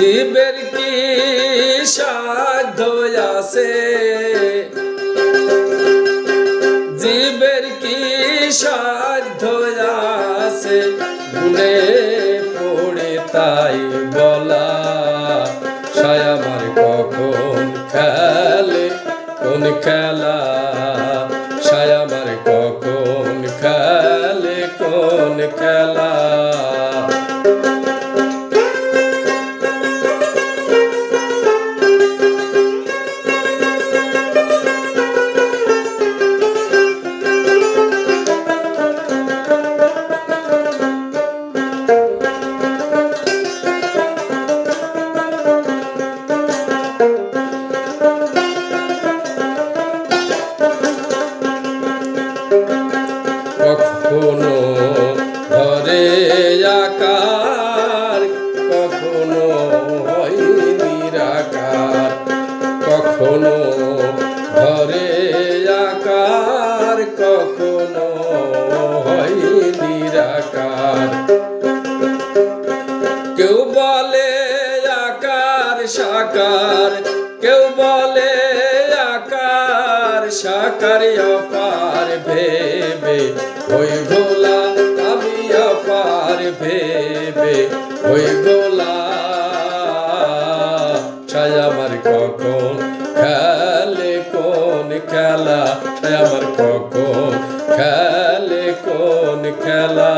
জীবের কি সাধ্য আছে? জীবের কি সাধ্য আছে? গুনে পড়ে তাই বলা। সায় আমার কখন খেলে? কোন খেলা? সায় আমার কখন খেলে? কোন খেলা? কখনো হয় নিরাকার কখনো ধরে আকার, কখনো হয় নিরাকার কেউ বলে আকার সাকার, কেউ বলে আকার সাকার, অপার ভেবে ওই গোলা, আমি অপার ভেবে ওই গোলা। ছায় আমার কখন? খেলে কোন খেলা? তাই আমার কখন? খেলে কোন খেলা?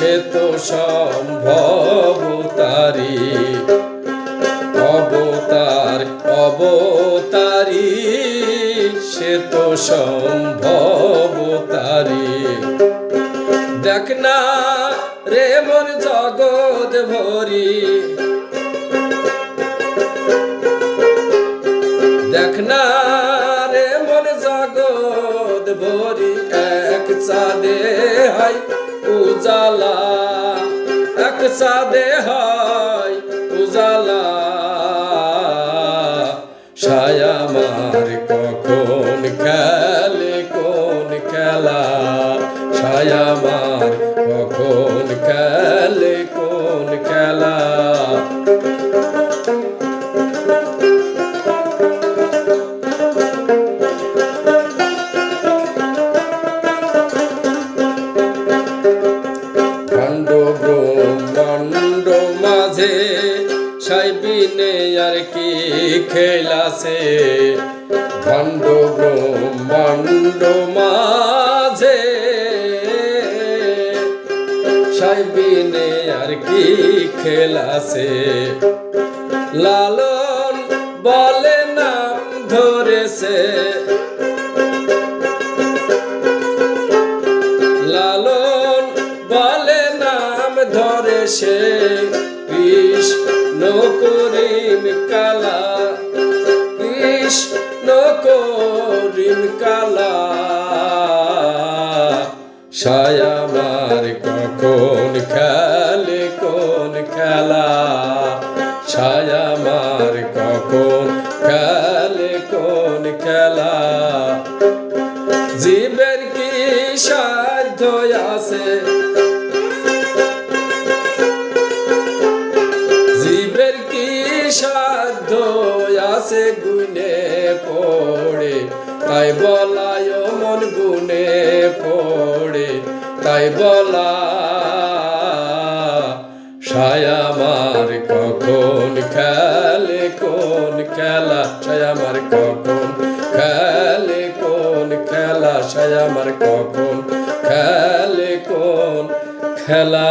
সে তো সম্ভব তারি। অবতার, অবতারি, সে তো সম্ভব তারি। দেখ না রে মোর জগৎ ভরি জগৎ ভরি এক চাঁদে হাই উজালা, এক চাঁদে হাই উজালা। সায়ামার কখন খেলে, কোন খেলা? সায়ামার খেলাছে খণ্ড ব্রহ্মাণ্ড মাঝে। সাইবিনে আর কি খেলাছে লালন বলে নাম ধরেছে। লালন বলে নাম ধরে সে কৃষ্ণ করিম কালা কৃষ্ণ করিম কালা। সায়ামার কখন খেলে, কোন খেলা? ছায়ামার কখন খেলে, কোন খেলা? জীবের কি সাধ্য আছে? তাই বলায় মন গুনে পড়ে, তাই বলা সায়ামার কখন খেলে, কোন খেলা? সায়ামার কখন খেলে, কোন খেলা? সায়ামার কখন খেলে, কোন খেলা?